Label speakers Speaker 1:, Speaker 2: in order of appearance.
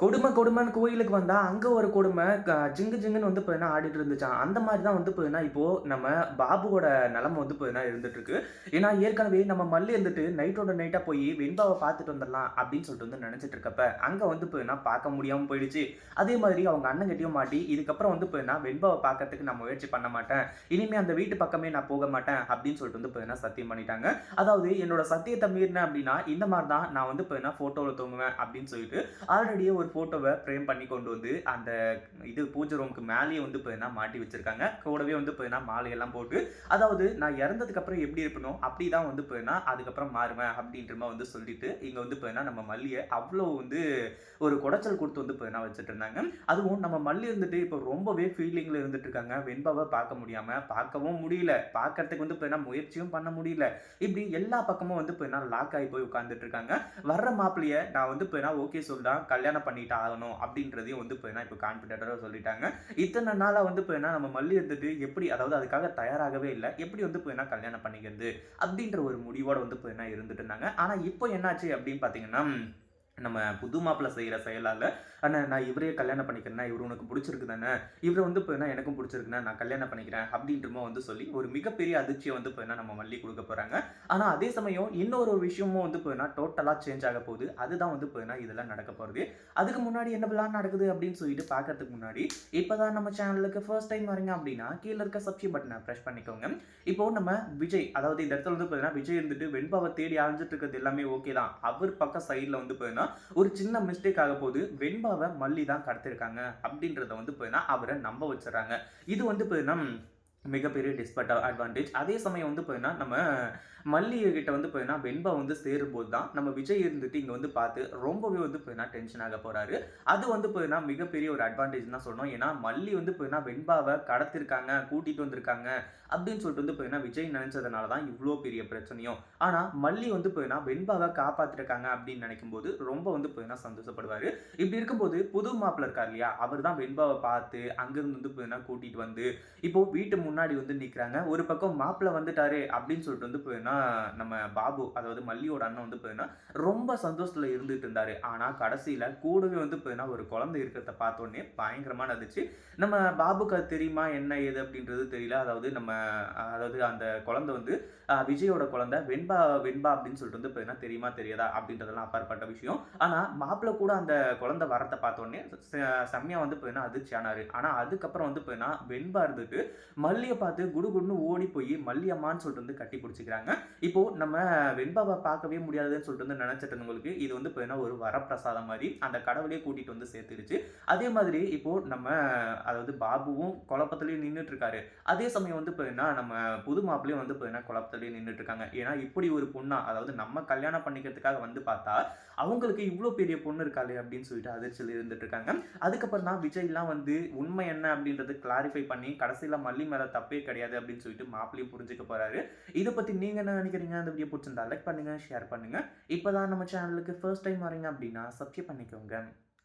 Speaker 1: கொடுமை கொடுமைன்னு கோயிலுக்கு வந்தால் அங்கே ஒரு கொடுமை க ஜிங்கு ஜிங்குன்னு வந்து பார்த்தீங்கன்னா ஆடிட்டு இருந்துச்சான் அந்த மாதிரி தான் வந்து பார்த்தீங்கன்னா, இப்போது நம்ம பாபுவோட நிலமை வந்து பார்த்தீங்கன்னா இருந்துட்டுருக்கு. ஏன்னா, ஏற்கனவே நம்ம மல்லி இருந்துட்டு நைட்டோட நைட்டாக போய் வெண்பாவை பார்த்துட்டு வந்துடலாம் அப்படின்னு சொல்லிட்டு வந்து நினச்சிட்டு இருக்கப்ப, அங்கே வந்து பார்த்தீங்கன்னா பார்க்க முடியாமல் போயிடுச்சு. அதே மாதிரி அவங்க அண்ணன் கிட்டையும் மாட்டி, இதுக்கப்புறம் வந்து பார்த்தீங்கன்னா வெண்பாவை பார்க்கறதுக்கு நான் முயற்சி பண்ண மாட்டேன். இனிமே அந்த வீட்டு பக்கமே நான் போக மாட்டேன் அப்படின்னு சொல்லிட்டு வந்து பார்த்தீங்கன்னா சத்தியம் பண்ணிட்டாங்க. அதாவது என்னோட சத்தியத்தை மீறினேன் அப்படின்னா, இந்த மாதிரி தான் நான் வந்து பார்த்தீங்கன்னா ஃபோட்டோவில் தூங்குவேன் அப்படின்னு சொல்லிட்டு, ஆல்ரெடியே ஒரு ஃபோட்டோவை ஃப்ரேம் பண்ணி கொண்டு வந்து, அந்த இது பூஜை ரூமுக்கு மேலேயே வந்து பார்த்தீங்கன்னா மாட்டி வச்சிருக்காங்க. கூடவே வந்து பார்த்தீங்கன்னா மாலையெல்லாம் போட்டு, அதாவது நான் இறந்ததுக்கப்புறம் எப்படி இருப்பணும் அப்படி தான் வந்து பார்த்தீங்கன்னா அதுக்கப்புறம் மாறுவேன் அப்படின்ற மாதிரி வந்து சொல்லிட்டு, இங்கே வந்து பார்த்தீங்கன்னா நம்ம மல்லியை அவ்வளோ வந்து ஒரு குடைச்சல் கொடுத்து வந்து பார்த்தீங்கன்னா வச்சுட்டு இருந்தாங்க. அதுவும் நம்ம மல்லி இருந்துட்டு இப்போ ரொம்பவே ஃபீலிங்கில் இருந்துட்டு இருக்காங்க. வெண்பாவை பார்க்க முடியாமல் பார்க்கவும் முடியல. பார்க்கறதுக்கு வந்து பார்த்தீங்கன்னா முயற்சியும் பண்ண முடியல. இப்படி எல்லா பக்கமும் வந்து பார்த்தீங்கன்னா லாக் ஆகி போய் உட்காந்துட்டு இருக்காங்க. வர்ற மாப்பிள்ளைய நான் வந்து பார்த்தீங்கன்னா ஓகே சொல்லிட்டா கல்யாணம் பண்ணிட்டு ஆகணும் அப்படின்றதையும் வந்து பார்த்தீங்கன்னா இப்போ கான்ஃபிடென்ட்டாக சொல்லிட்டாங்க. இத்தனை நாளா வந்து பார்த்தீங்கன்னா நம்ம மல்லி இருந்துட்டு எப்படி அதாவது அதுக்காக தயாராகவே இல்லை எப்படி வந்து பார்த்தீங்கன்னா கல்யாணம் பண்ணிக்கிறது அப்படின்ற ஒரு முடிவோட வந்து பார்த்தீங்கன்னா இருந்துட்டு இருந்தாங்க. ஆனா இப்போ என்னாச்சு அப்படின்னு பார்த்தீங்கன்னா, நம்ம புது மாப்பிள்ளை செய்கிற செயலால் "அண்ணே நான் இவரையே கல்யாணம் பண்ணிக்கிறேன்னா இவரு உனக்கு பிடிச்சிருக்கு தானே? இவர வந்து இப்போ எனக்கும் புடிச்சிருக்குண்ணே. நான் கல்யாணம் பண்ணிக்கிறேன்." அப்படின்றமோ வந்து சொல்லி ஒரு மிகப்பெரிய அதிர்ச்சியை வந்து பார்த்தீங்கன்னா நம்ம மல்லி கொடுக்க போகிறாங்க ஆனால் அதே சமயம் இன்னொரு ஒரு விஷயமும் வந்து பார்த்தீங்கன்னா டோட்டலாக சேஞ்ச் ஆக போகுது. அதுதான் வந்து பார்த்தீங்கன்னா இதெல்லாம் நடக்க போகிறது அதுக்கு முன்னாடி என்னவெல்லாம் நடக்குது அப்படின்னு சொல்லிட்டு பார்க்கறதுக்கு முன்னாடி, இப்போ தான் நம்ம சேனலுக்கு ஃபர்ஸ்ட் டைம் வரீங்க அப்படின்னா, கீழே இருக்க சப்ஸ்கிரைப் பட்டனை ப்ரெஷ் பண்ணிக்கோங்க. இப்போ நம்ம விஜய் அதாவது இந்த இடத்துல வந்து பார்த்தீங்கன்னா, விஜய் இருந்துட்டு வெண்பாவை தேடி அலைஞ்சிட்டு இருக்கிறது எல்லாமே ஓகே தான். அவர் பக்கம் சைடில் வந்து பார்த்தீங்கன்னா, ஒரு சின்ன மிஸ்டேக் ஆக போது வெண்பாவை மல்லி தான் கடத்திருக்காங்க. அப்படின்றத வந்து பார்த்தீங்கன்னா அவரை நம்ப வச்சிடறாங்க. இது வந்து பார்த்தீங்கன்னா மிகப்பெரிய டிஸ்பட் அட்வான்டேஜ். அதே சமயம் வந்து போயின்னா நம்ம மல்லிகை கிட்ட வந்து போயின்னா வெண்பா வந்து சேரும்போது தான், நம்ம விஜய் இருந்துட்டு இங்கே வந்து பார்த்து ரொம்பவே வந்து போயின்னா டென்ஷன் ஆக போகிறாரு அது வந்து பார்த்தீங்கன்னா மிகப்பெரிய ஒரு அட்வான்டேஜ் தான் சொல்லணும். ஏன்னா மல்லி வந்து போயின்னா வெண்பாவை கடத்திருக்காங்க, கூட்டிகிட்டு வந்திருக்காங்க அப்படின்னு சொல்லிட்டு வந்து போயின்னா விஜய் நினைச்சதுனால தான் இவ்வளோ பெரிய பிரச்சனையும். ஆனால் மல்லி வந்து போயின்னா வெண்பாவை காப்பாற்றிருக்காங்க அப்படின்னு நெனைக்கும்போது ரொம்ப வந்து போயின்னா சந்தோஷப்படுவார் இப்படி இருக்கும்போது புது மாப்பிள்ள இருக்கார் இல்லையா? அவர் தான் வெண்பாவை பார்த்து அங்கேருந்து வந்து போயின்னா கூட்டிகிட்டு வந்து, இப்போ வீட்டு முன்னாடி வந்து நிற்கிறாங்க ஒரு பக்கம் மாப்பிள்ள வந்துட்டாரு அப்படின்னு சொல்லிட்டு வந்து பார்த்தீங்கன்னா, நம்ம பாபு அதாவது மல்லியோட அண்ணன் வந்து பார்த்தீங்கன்னா, ரொம்ப சந்தோஷத்தில் இருந்துட்டு இருந்தாரு. ஆனால் கடைசியில் கூடவே வந்து பார்த்தீங்கன்னா ஒரு குழந்தை இருக்கிறத பார்த்தோன்னே பயங்கரமான அதிர்ச்சி. நம்ம பாபுக்கு அது தெரியுமா என்ன ஏது அப்படின்றது தெரியல. அதாவது நம்ம அதாவது அந்த குழந்தை வந்து விஜயோட குழந்தை. வெண்பா வெண்பா அப்படின்னு சொல்லிட்டு வந்து பார்த்தீங்கன்னா தெரியுமா தெரியாதா அப்படின்றதெல்லாம் அப்பாற்பட்ட விஷயம். ஆனால் மாப்பிள்ள கூட அந்த குழந்தை வரத்தை பார்த்தோன்னே செ செம்மையா வந்து பார்த்தீங்கன்னா அதிர்ச்சி ஆனார் ஆனால் அதுக்கப்புறம் வந்து பார்த்தீங்கன்னா வெண்பா இருந்துட்டு மல்லியை பார்த்து குடுகுடுன்னு ஓடி போய் மல்லி அம்மான்னு சொல்லிட்டு வந்து கட்டி பிடிச்சிக்கிறாங்க இப்போ நம்ம வெண்பாவை பார்க்கவே முடியாதுன்னு சொல்லிட்டு வந்து நெனச்சிட்டு இது வந்து பார்த்தீங்கன்னா ஒரு வரப்பிரசாதம் மாதிரி அந்த கடவுளே கூட்டிட்டு வந்து சேர்த்துருச்சு. அதே மாதிரி இப்போ நம்ம அதாவது பாபுவும் குழப்பத்திலேயே நின்றுட்டு இருக்காரு. அதே சமயம் வந்து பார்த்தீங்கன்னா, நம்ம புது மாப்பிள்ளையும் வந்து பார்த்தீங்கன்னா குழப்பத்திலேயே நின்றுட்டு இருக்காங்க. ஏன்னா இப்படி ஒரு பொண்ணா அதாவது நம்ம கல்யாணம் பண்ணிக்கிறதுக்காக வந்து பார்த்தா, அவங்களுக்கு இவ்வளோ பெரிய பொண்ணு இருக்காளே அப்படின்னு சொல்லிட்டு அதிர்ச்சியில் இருந்துட்டு இருக்காங்க. அதுக்கப்புறம் தான் விஜய்லாம் வந்து உண்மை என்ன அப்படின்றது கிளாரிஃபை பண்ணி கடைசியில் மல்லி மேல தப்பே கிடையாது அப்படின்னு சொல்லிட்டு மாப்பிள்ளையும் புரிஞ்சுக்க போறாரு. இதை பற்றி நீங்கள் என்ன நினைக்கிறீங்க அந்த வீடியோ பிடிச்சிருந்தா லைக் பண்ணுங்க, ஷேர் பண்ணுங்க. இப்பதான் நம்ம சேனலுக்கு ஃபர்ஸ்ட் டைம் வரீங்க அப்படின்னா சப்ஸ்கிரைப் பண்ணிக்கோங்க.